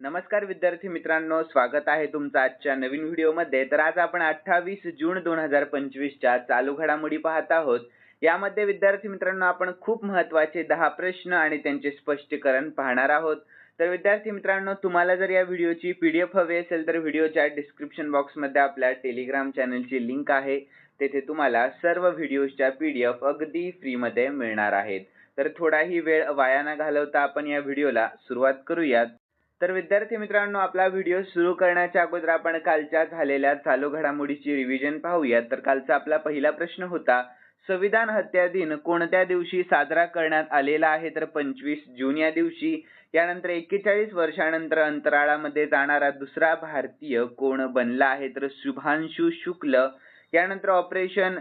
नमस्कार विद्यार्थी मित्रांनो स्वागत आहे तुमचं आजच्या नवीन व्हिडिओमध्ये. तर आज आपण अठ्ठावीस जून दोन हजार पंचवीसच्या चालू घडामोडी पाहत आहोत. यामध्ये विद्यार्थी मित्रांनो आपण खूप महत्त्वाचे दहा प्रश्न आणि त्यांचे स्पष्टीकरण पाहणार आहोत. तर विद्यार्थी मित्रांनो तुम्हाला जर या व्हिडिओची पी डी एफ हवी असेल तर व्हिडिओच्या डिस्क्रिप्शन बॉक्समध्ये आपल्या टेलिग्राम चॅनलची लिंक आहे. तेथे तुम्हाला सर्व व्हिडिओजच्या पी डी एफ अगदी फ्रीमध्ये मिळणार आहेत. तर थोडाही वेळ वाया न घालवता आपण या व्हिडिओला सुरुवात करूयात. तर विद्यार्थी मित्रांनो आपला व्हिडिओ सुरू करण्याच्या अगोदर आपण कालच्या झालेल्या चालू घडामोडीची रिव्हिजन पाहूया. तर कालचा आपला पहिला प्रश्न होता संविधान हत्या दिन कोणत्या दिवशी साजरा करण्यात आलेला आहे? तर पंचवीस जून या दिवशी. यानंतर एक्केचाळीस वर्षानंतर अंतराळामध्ये जाणारा दुसरा भारतीय कोण बनला आहे? तर शुभांशु शुक्ल. यानंतर ऑपरेशन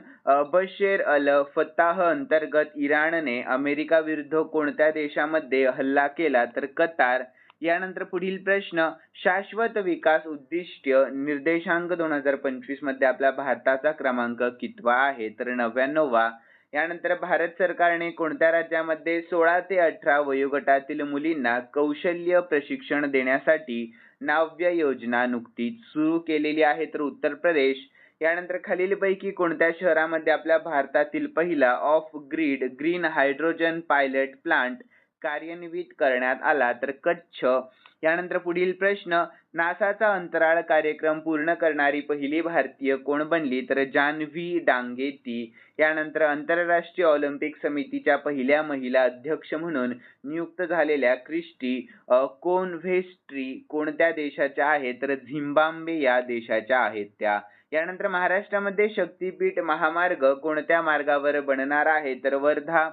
बशेर अल फताह अंतर्गत इराणने अमेरिका विरुद्ध कोणत्या देशामध्ये हल्ला केला? तर कतार. यानंतर पुढील प्रश्न शाश्वत विकास उद्दिष्ट निर्देशांक दोन हजार पंचवीसमध्ये आपला भारताचा क्रमांक कितवा आहे? तर नव्याण्णववा. यानंतर भारत सरकारने कोणत्या राज्यामध्ये सोळा ते अठरा वयोगटातील मुलींना कौशल्य प्रशिक्षण देण्यासाठी नाव्य योजना नुकतीच सुरू केलेली आहे? तर उत्तर प्रदेश. यानंतर खालीलपैकी कोणत्या शहरामध्ये आपल्या भारतातील पहिला off grid green hydrogen pilot plant कार्यान्वित करण्यात आला तर कच्छ. यानंतर पुढील प्रश्न नासाचा अंतराळ कार्यक्रम पूर्ण करणारी पहिली भारतीय कोण बनली तर जान्हवी डांगे ती यानंतर आंतरराष्ट्रीय ऑलिम्पिक समितीच्या पहिल्या महिला अध्यक्ष म्हणून नियुक्त झालेल्या क्रिस्टी कोनव्हेस्ट्री कोणत्या देशाच्या आहेत तर झिम्बाब्वे या देशाच्या आहेत त्या. यानंतर महाराष्ट्रामध्ये शक्तीपीठ महामार्ग कोणत्या मार्गावर बनणार आहे तर वर्धा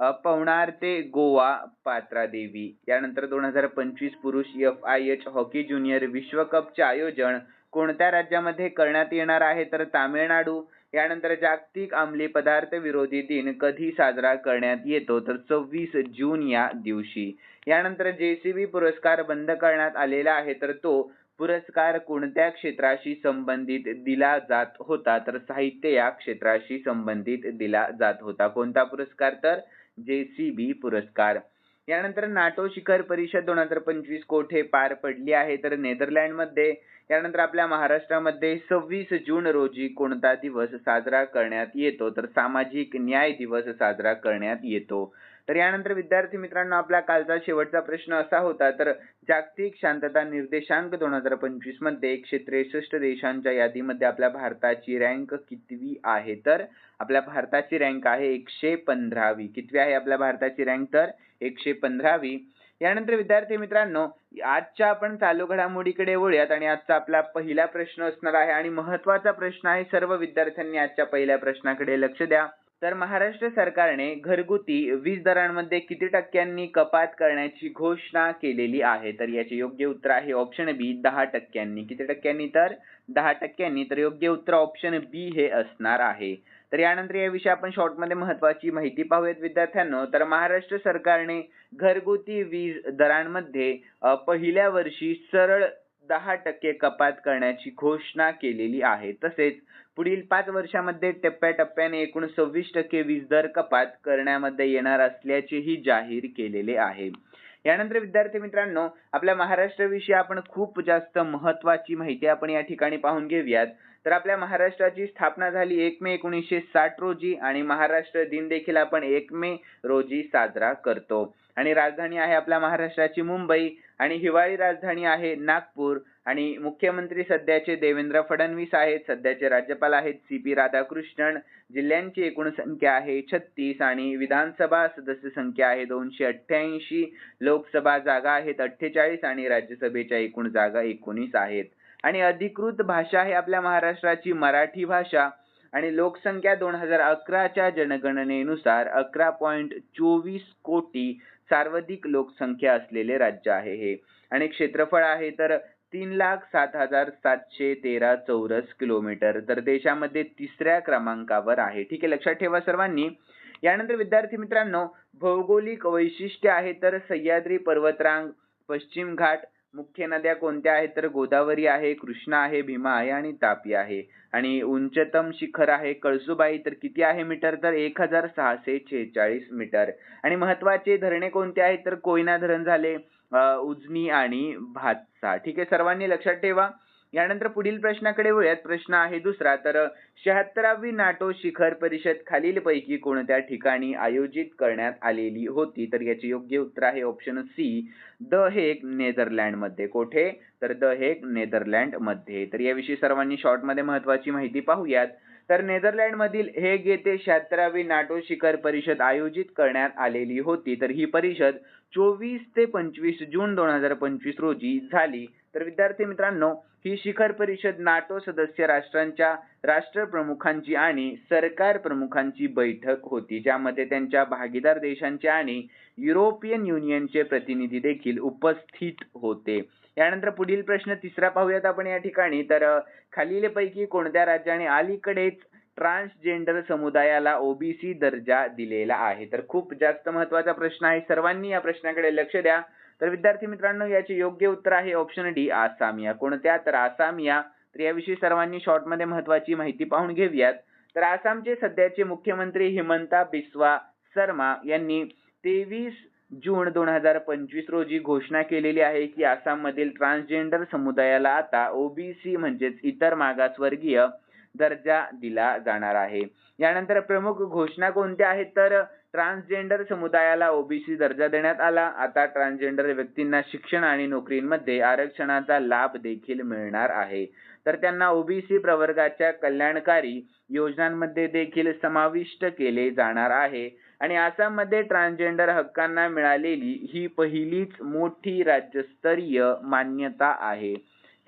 पवनार ते गोवा पात्रा देवी. यानंतर दोन हजार पंचवीस पुरुष F I H hockey junior विश्वकपचे आयोजन कोणत्या राज्यामध्ये करण्यात येणार आहे तर तामिळनाडू. यानंतर जागतिक अंमली पदार्थ विरोधी दिन कधी साजरा करण्यात येतो तर सव्वीस जून या दिवशी. यानंतर जेसीबी पुरस्कार बंद करण्यात आलेला आहे तर तो पुरस्कार कोणत्या क्षेत्राशी संबंधित दिला जात होता तर साहित्य या क्षेत्राशी संबंधित दिला जात होता. कोणता पुरस्कार तर? जेसीबी पुरस्कार. यानंतर नाटो शिखर परिषद दोन हजार पंचवीस कोठे पार पडली आहे? तर नेदरलँड त्यानंतर आपल्या महाराष्ट्रामध्ये सव्वीस जून रोजी कोणता दिवस साजरा करण्यात येतो? तर सामाजिक न्याय दिवस साजरा करण्यात येतो. तर यानंतर विद्यार्थी मित्रांनो आपला कालचा शेवटचा प्रश्न असा होता तर जागतिक शांतता निर्देशांक दोन हजार पंचवीसमध्ये एकशे त्रेसष्ट देशांच्या यादीमध्ये आपल्या भारताची रँक कितवी आहे? तर आपल्या भारताची रँक आहे एकशे पंधरावी. कितवी आहे आपल्या भारताची रँक? तर एकशे पंधरावी. यानंतर विद्यार्थी मित्रांनो आजच्या आपण चालू घडामोडीकडे वळूयात आणि आजचा आपला पहिला प्रश्न असणार आहे आणि महत्त्वाचा प्रश्न आहे सर्व विद्यार्थ्यांनी आजच्या पहिल्या प्रश्नाकडे लक्ष द्या. तर महाराष्ट्र सरकारने घरगुती वीज दरांमध्ये किती टक्क्यांनी कपात करण्याची घोषणा केलेली आहे? तर याचे योग्य उत्तर आहे ऑप्शन बी दहा टक्क्यांनी. किती टक्क्यांनी? तर दहा टक्क्यांनी. तर योग्य उत्तर ऑप्शन बी हे असणार आहे. तर यानंतर याविषयी आपण शॉर्टमध्ये महत्वाची माहिती पाहूयात विद्यार्थ्यांनो. तर महाराष्ट्र सरकारने घरगुती वीज दरांमध्ये पहिल्या वर्षी सरळ दहा टक्के कपात करण्याची घोषणा केलेली आहे. तसेच पुढील पाच वर्षामध्ये टप्प्याटप्प्याने एकूण सव्वीस टक्के वीज दर कपात करण्यामध्ये येणार असल्याचेही जाहीर केलेले आहे. यानंतर विद्यार्थी मित्रांनो आपल्या महाराष्ट्राविषयी आपण खूप जास्त महत्वाची माहिती आपण या ठिकाणी पाहून घेऊयात. तर आपल्या महाराष्ट्राची स्थापना झाली एक मे एकोणीसशे साठ रोजी आणि महाराष्ट्र दिन देखील आपण एक मे रोजी साजरा करतो. आणि राजधानी आहे आपल्या महाराष्ट्राची मुंबई आणि हिवाळी राजधानी आहे नागपूर आणि मुख्यमंत्री सध्याचे देवेंद्र फडणवीस आहेत सध्याचे राज्यपाल आहेत सी पी राधाकृष्णन जिल्ह्यांची एकूण संख्या आहे छत्तीस आणि विधानसभा सदस्य संख्या आहे दोनशे अठ्ठ्याऐंशी लोकसभा जागा आहेत अठ्ठेचाळीस आणि राज्यसभेच्या एकूण जागा एकोणीस आहेत. आणि अधिकृत भाषा आहे आपल्या महाराष्ट्राची मराठी भाषा. आणि लोकसंख्या दोन हजार अकराच्या जनगणनेनुसार अकरा पॉईंट चोवीस कोटी सर्वाधिक लोकसंख्या असलेले राज्य आहे हे. आणि क्षेत्रफळ आहे तर तीन लाख सात हजार सातशे तेरा चौरस किलोमीटर. तर देशामध्ये तिसऱ्या क्रमांकावर आहे. ठीक आहे लक्षात ठेवा सर्वांनी. यानंतर विद्यार्थी मित्रांनो भौगोलिक वैशिष्ट्य आहे तर सह्याद्री पर्वतरांग पश्चिम घाट मुख्य नद्या कोणत्या आहेत? तर गोदावरी आहे कृष्णा आहे भीमा आहे आणि तापी आहे. आणि उंचतम शिखर आहे कळसुबाई. तर किती आहे मीटर? तर एक हजार सहाशे छेचाळीस मीटर. आणि महत्त्वाचे धरणे कोणते आहेत? तर कोयना धरण झाले उजनी आणि भातसा. ठीक आहे सर्वांनी लक्षात ठेवा. यानंतर पुढील प्रश्नाकडे वळूयात. प्रश्न आहे दुसरा. तर शहात्तरावी नाटो शिखर परिषद खालीलपैकी कोणत्या ठिकाणी आयोजित करण्यात आलेली होती? तर याचे योग्य उत्तर आहे ऑप्शन सी द हेग नेदरलँडमध्ये कोठे? तर द हेग नेदरलँडमध्ये तर याविषयी सर्वांनी शॉर्टमध्ये महत्वाची माहिती पाहूयात. तर नेदरलँड मधील हेग येथे शहात्तरावी नाटो शिखर परिषद आयोजित करण्यात आलेली होती. तर ही परिषद चोवीस ते पंचवीस जून दोन हजार पंचवीस रोजी झाली. तर विद्यार्थी मित्रांनो ही शिखर परिषद नाटो सदस्य राष्ट्रांच्या राष्ट्रप्रमुखांची आणि सरकार प्रमुखांची बैठक होती ज्यामध्ये त्यांच्या भागीदार देशांचे आणि युरोपियन युनियनचे प्रतिनिधी देखील उपस्थित होते. यानंतर पुढील प्रश्न तिसरा पाहूयात आपण या ठिकाणी. तर खालीलपैकी कोणत्या राज्याने अलीकडेच ट्रान्सजेंडर समुदायाला ओबीसी दर्जा दिलेला आहे? तर खूप जास्त महत्त्वाचा प्रश्न आहे. सर्वांनी या प्रश्नाकडे लक्ष द्या. तर विद्यार्थी मित्रांनो याचे योग्य उत्तर आहे ऑप्शन डी आसामिया. कोणत्या? तर आसामिया. तर याविषयी सर्वांनी शॉर्टमध्ये महत्वाची माहिती पाहून घेऊयात. तर आसामचे सध्याचे मुख्यमंत्री हिमंता बिस्वा शर्मा यांनी तेवीस जून दोन हजार पंचवीस रोजी घोषणा केलेली आहे की आसाममधील ट्रान्सजेंडर समुदायाला आता ओबीसी म्हणजेच इतर मागासवर्गीय दर्जा दिला जाणार आहे. यानंतर प्रमुख घोषणा कोणत्या आहेत? तर ट्रान्सजेंडर समुदायाला ओबीसी दर्जा देण्यात आला. आता ट्रान्सजेंडर व्यक्तींना शिक्षण आणि नोकरींमध्ये आरक्षणाचा लाभ देखील मिळणार आहे. तर त्यांना ओबीसी प्रवर्गाच्या कल्याणकारी योजनांमध्ये देखील समाविष्ट केले जाणार आहे. आणि आसाममध्ये ट्रान्सजेंडर हक्कांना मिळालेली ही पहिलीच मोठी राज्यस्तरीय मान्यता आहे.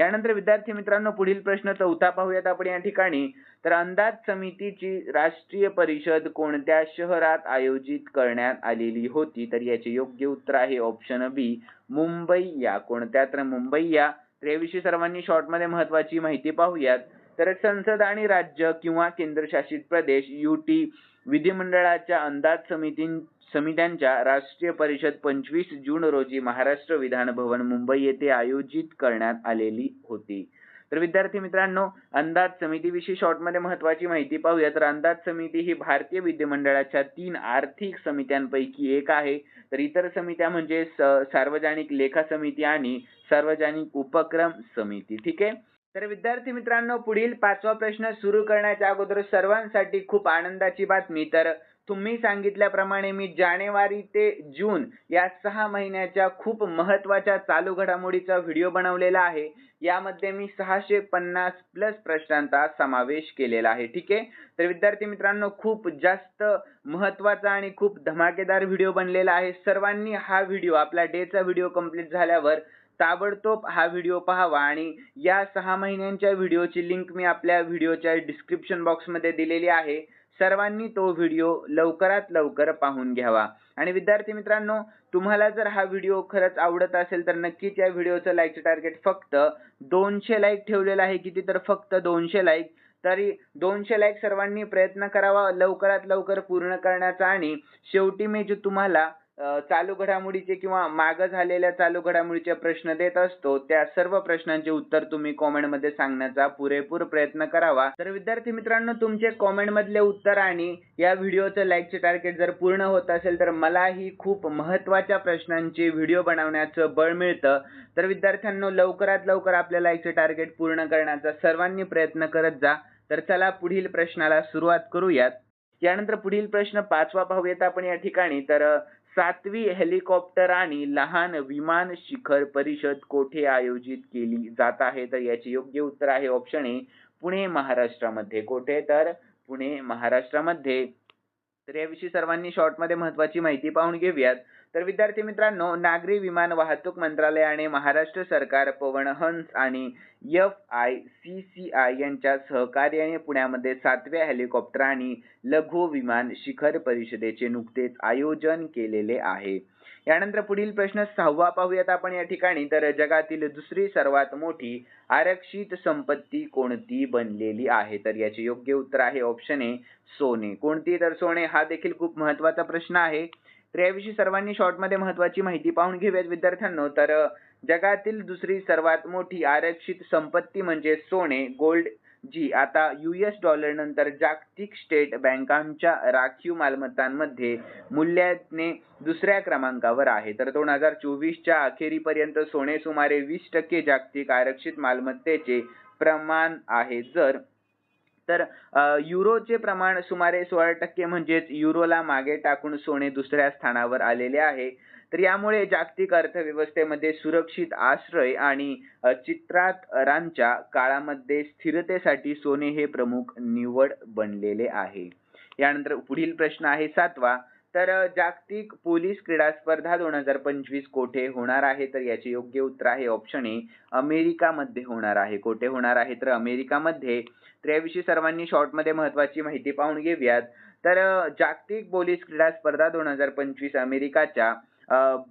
यानंतर विद्यार्थी मित्रांनो पुढील प्रश्न चौथा पाहूयात आपण या ठिकाणी. तर अंदाज समितीची राष्ट्रीय परिषद कोणत्या शहरात आयोजित करण्यात आलेली होती? तर याचे योग्य उत्तर आहे ऑप्शन बी मुंबई या कोणत्या तर मुंबई या तर याविषयी सर्वांनी शॉर्टमध्ये महत्वाची माहिती पाहूयात. तर संसद आणि राज्य किंवा केंद्रशासित प्रदेश युटी विधिमंडळाच्या अंदाज समिती समित्यांच्या राष्ट्रीय परिषद पंचवीस जून रोजी महाराष्ट्र विधान भवन मुंबई येथे आयोजित करण्यात आलेली होती. तर विद्यार्थी मित्रांनो अंदाज समितीविषयी शॉर्टमध्ये महत्वाची माहिती पाहूया तर अंदाज समिती ही भारतीय विधिमंडळाच्या तीन आर्थिक समित्यांपैकी एक आहे. तर इतर समित्या म्हणजे सार्वजनिक लेखा समिती आणि सार्वजनिक उपक्रम समिती. ठीक आहे? तर विद्यार्थी मित्रांनो पुढील पाचवा प्रश्न सुरू करण्याच्या अगोदर सर्वांसाठी खूप आनंदाची बातमी. तर तुम्ही सांगितल्याप्रमाणे मी जानेवारी ते जून या सहा महिन्याच्या खूप महत्त्वाच्या चालू घडामोडीचा व्हिडिओ बनवलेला आहे. यामध्ये मी सहाशे पन्नास प्लस प्रश्नांचा समावेश केलेला आहे. ठीक आहे? तर विद्यार्थी मित्रांनो खूप जास्त महत्त्वाचा आणि खूप धमाकेदार व्हिडिओ बनलेला आहे. सर्वांनी हा व्हिडिओ आपला डेचा व्हिडिओ कंप्लीट झाल्यावर ताबडतोब हा व्हिडिओ पाहावा आणि या सहा महिन्यांच्या व्हिडिओची लिंक मी आपल्या व्हिडिओच्या डिस्क्रिप्शन बॉक्समध्ये दिलेली आहे. सर्वांनी तो व्हिडिओ लवकरात लवकर पाहून घ्यावा. आणि विद्यार्थी मित्रांनो तुम्हाला जर हा व्हिडिओ खरंच आवडत असेल तर नक्कीच या व्हिडिओचं लाईकचं टार्गेट फक्त दोनशे लाईक ठेवलेलं आहे. किती तर फक्त दोनशे लाईक तरी दोनशे लाईक सर्वांनी प्रयत्न करावा लवकरात लवकर पूर्ण करण्याचा. आणि शेवटी मी जे तुम्हाला चालू घडामोडीचे किंवा मागं झालेल्या चालू घडामोडीचे प्रश्न देत असतो त्या सर्व प्रश्नांचे उत्तर तुम्ही कॉमेंटमध्ये सांगण्याचा पुरेपूर प्रयत्न करावा. तर विद्यार्थी मित्रांनो तुमचे कॉमेंट मधले उत्तर आणि या व्हिडिओचं लाईकचे टार्गेट जर पूर्ण होत असेल तर मलाही खूप महत्त्वाच्या प्रश्नांचे व्हिडिओ बनवण्याचं बळ मिळतं. तर विद्यार्थ्यांनो लवकरात लवकर आपल्या लाईकचे टार्गेट पूर्ण करण्याचा सर्वांनी प्रयत्न करत जा. तर चला पुढील प्रश्नाला सुरुवात करूयात. यानंतर पुढील प्रश्न पाचवा पाहूयात आपण या ठिकाणी. तर सातवी हेलिकॉप्टर आणि लहान विमान शिखर परिषद कोठे आयोजित केली जात आहे? तर याचे योग्य उत्तर आहे ऑप्शन ए पुणे महाराष्ट्रामध्ये. कोठे? तर पुणे महाराष्ट्रामध्ये. तर याविषयी सर्वांनी शॉर्टमध्ये महत्वाची माहिती पाहून घेऊयात. तर विद्यार्थी मित्रांनो नागरी विमान वाहतूक मंत्रालयाने महाराष्ट्र सरकार पवन हंस आणि F I C C I यांच्या सहकार्याने पुण्यामध्ये सातव्या हेलिकॉप्टर आणि लघु विमान शिखर परिषदेचे नुकतेच आयोजन केलेले आहे. यानंतर पुढील प्रश्न सहावा पाहूयात आपण या ठिकाणी. तर जगातील दुसरी सर्वात मोठी आरक्षित संपत्ती कोणती बनलेली आहे? तर याचे योग्य उत्तर आहे ऑप्शन ए सोने. कोणती? तर सोने हा देखील खूप महत्त्वाचा प्रश्न आहे. तर याविषयी सर्वांनी शॉर्टमध्ये महत्वाची माहिती पाहून घेऊयात विद्यार्थ्यांनो. तर जगातील दुसरी सर्वात मोठी आरक्षित संपत्ती म्हणजे सोने गोल्ड जी आता युएस डॉलर नंतर जागतिक स्टेट बँकांच्या राखीव मालमत्तांमध्ये मूल्याने दुसऱ्या क्रमांकावर आहे. तर दोन हजार चोवीसच्या अखेरीपर्यंत सोने सुमारे वीस टक्के जागतिक आरक्षित मालमत्तेचे प्रमाण आहे. जर तर युरोचे प्रमाण सुमारे सोळा टक्के म्हणजेच युरोला मागे टाकून सोने दुसऱ्या स्थानावर आलेले आहे. तर यामुळे जागतिक अर्थव्यवस्थेमध्ये सुरक्षित आश्रय आणि अ, चित्रातरांच्या काळामध्ये स्थिरतेसाठी सोने हे प्रमुख निवड बनलेले आहे. यानंतर पुढील प्रश्न आहे सातवा. तर जागतिक पोलीस क्रीडा स्पर्धा दोन हजार पंचवीस कोठे होणार आहे? तर याचे योग्य उत्तर आहे ऑप्शन ए अमेरिकामध्ये होणार आहे. कोठे होणार आहे? तर अमेरिकामध्ये. तर याविषयी सर्वांनी शॉर्टमध्ये महत्वाची माहिती पाहून घेऊयात. तर जागतिक पोलीस क्रीडा स्पर्धा दोन हजार पंचवीस अमेरिकाच्या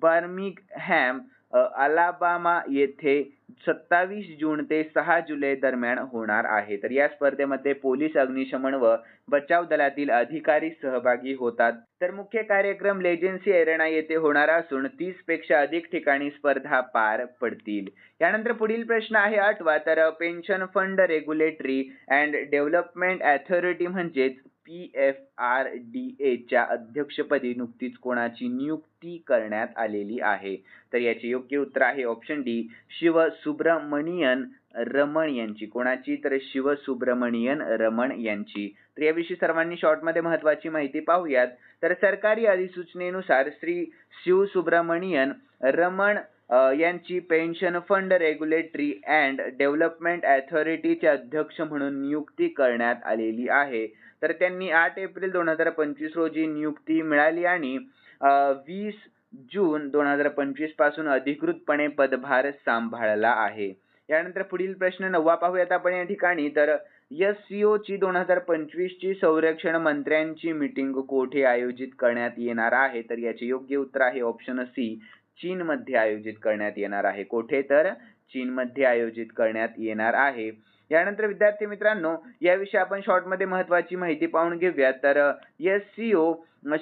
बर्मिंगहॅम अलाबामा येथे सत्तावीस जून ते सहा जुलै दरम्यान होणार आहे. तर या स्पर्धेमध्ये पोलीस अग्निशमन व बचाव दलातील अधिकारी सहभागी होतात. तर मुख्य कार्यक्रम लेजेन्सी एरेना येथे होणार असून तीसपेक्षा अधिक ठिकाणी स्पर्धा पार पडतील. यानंतर पुढील प्रश्न आहे आठवा. तर pension fund regulatory and development authority म्हणजेच पी एफ आर डी एच्या अध्यक्षपदी नुकतीच कोणाची नियुक्ती करण्यात आलेली आहे? तर याचे योग्य उत्तर आहे ऑप्शन डी शिव सुब्रमणियन रमण यांची. कोणाची? तर शिव सुब्रमणियन रमण यांची. तर याविषयी सर्वांनी शॉर्टमध्ये महत्वाची माहिती पाहूयात. तर सरकारी अधिसूचनेनुसार श्री शिव सुब्रमणियन रमण यांची pension fund regulatory and development अथॉरिटीचे अध्यक्ष म्हणून नियुक्ती करण्यात आलेली आहे. तर त्यांनी आठ एप्रिल दोन हजार पंचवीस रोजी नियुक्ती मिळाली आणि वीस जून दोन हजार पंचवीसपासून अधिकृतपणे पदभार सांभाळला आहे. यानंतर पुढील प्रश्न नववा पाहूयात आपण या ठिकाणी. तर एस ओची दोन हजार पंचवीसची संरक्षण मंत्र्यांची मीटिंग कोठे आयोजित करण्यात येणार आहे? तर याचे योग्य उत्तर आहे ऑप्शन सी चीनमध्ये आयोजित करण्यात येणार आहे. कोठे तर? चीनमध्ये आयोजित करण्यात येणार आहे. यानंतर विद्यार्थी मित्रांनो याविषयी आपण शॉर्टमध्ये महत्वाची माहिती पाहून घेऊया. तर S C O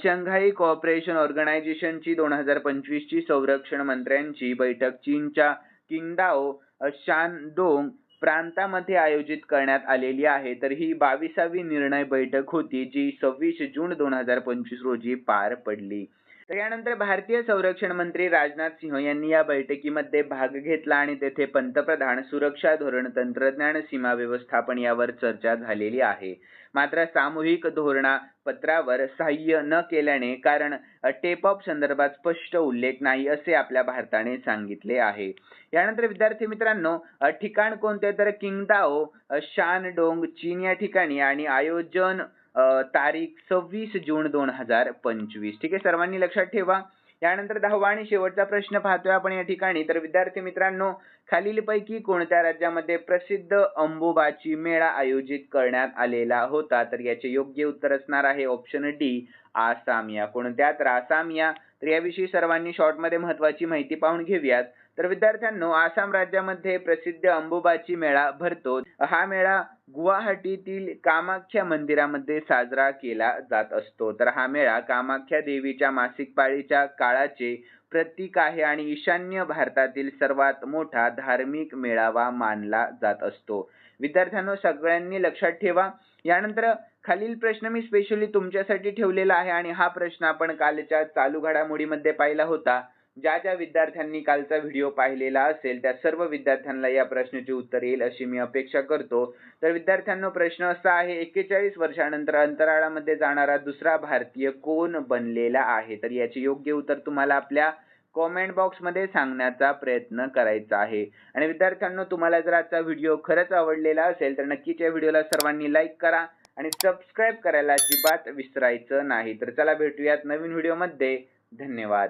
Shanghai cooperation ऑर्गनायझेशनची दोन हजार पंचवीस ची संरक्षण मंत्र्यांची बैठक चीनच्या किंगडाओ शानडोंग प्रांतामध्ये आयोजित करण्यात आलेली आहे. तर ही बावीसावी निर्णय बैठक होती जी सव्वीस जून दोन हजार पंचवीस रोजी पार पडली. तर यानंतर भारतीय संरक्षण मंत्री राजनाथ सिंह यांनी या बैठकीमध्ये भाग घेतला आणि तेथे पंतप्रधान सुरक्षा धोरण तंत्रज्ञान सीमा व्यवस्थापन यावर चर्चा झालेली आहे. मात्र सामूहिक धोरणा पत्रावर सहाय्य न केल्याने कारण टेप ऑफ संदर्भात स्पष्ट उल्लेख नाही असे आपल्या भारताने सांगितले आहे. यानंतर विद्यार्थी मित्रांनो ठिकाण कोणते? तर किंगदाओ शानडोंग चीन या ठिकाणी आणि आयोजन तारीख सव्वीस जून दोन हजार पंचवीस. ठीक आहे सर्वांनी लक्षात ठेवा. यानंतर दहावा आणि शेवटचा प्रश्न पाहतोय आपण या ठिकाणी. तर विद्यार्थी मित्रांनो खालीलपैकी कोणत्या राज्यामध्ये प्रसिद्ध अंबुबाची मेळा आयोजित करण्यात आलेला होता? तर याचे योग्य उत्तर असणार आहे ऑप्शन डी आसाम या कोणत्या? तर आसाम या तर याविषयी सर्वांनी शॉर्टमध्ये महत्वाची माहिती पाहून घेऊयात. तर विद्यार्थ्यांनो आसाम राज्यामध्ये प्रसिद्ध अंबुबाची मेळा भरतो. हा मेळा गुवाहाटीतील कामाख्या मंदिरामध्ये साजरा केला जात असतो. तर हा मेळा कामाख्या देवीच्या मासिक पाळीच्या काळाचे प्रतीक आहे आणि ईशान्य भारतातील सर्वात मोठा धार्मिक मेळावा मानला जात असतो. विद्यार्थ्यांनो सगळ्यांनी लक्षात ठेवा. यानंतर खालील प्रश्न मी स्पेशली तुमच्यासाठी ठेवलेला आहे आणि हा प्रश्न आपण कालच्या चालू घडामोडीमध्ये पाहिला होता. ज्या ज्या विद्यार्थ्यांनी कालचा व्हिडिओ पाहिलेला असेल त्या सर्व विद्यार्थ्यांना या प्रश्नाचे उत्तर येईल अशी मी अपेक्षा करतो. तर विद्यार्थ्यांनो प्रश्न असा आहे एक्केचाळीस वर्षानंतर अंतराळामध्ये जाणारा दुसरा भारतीय कोण बनलेला आहे? तर याचे योग्य उत्तर तुम्हाला आपल्या कॉमेंट बॉक्समध्ये सांगण्याचा प्रयत्न करायचा आहे. आणि विद्यार्थ्यांनो तुम्हाला जर आजचा व्हिडिओ खरंच आवडलेला असेल तर नक्कीच या व्हिडिओला सर्वांनी लाईक करा आणि सबस्क्राईब करायला अजिबात विसरायचं नाही. तर चला भेटूयात नवीन व्हिडिओमध्ये. धन्यवाद.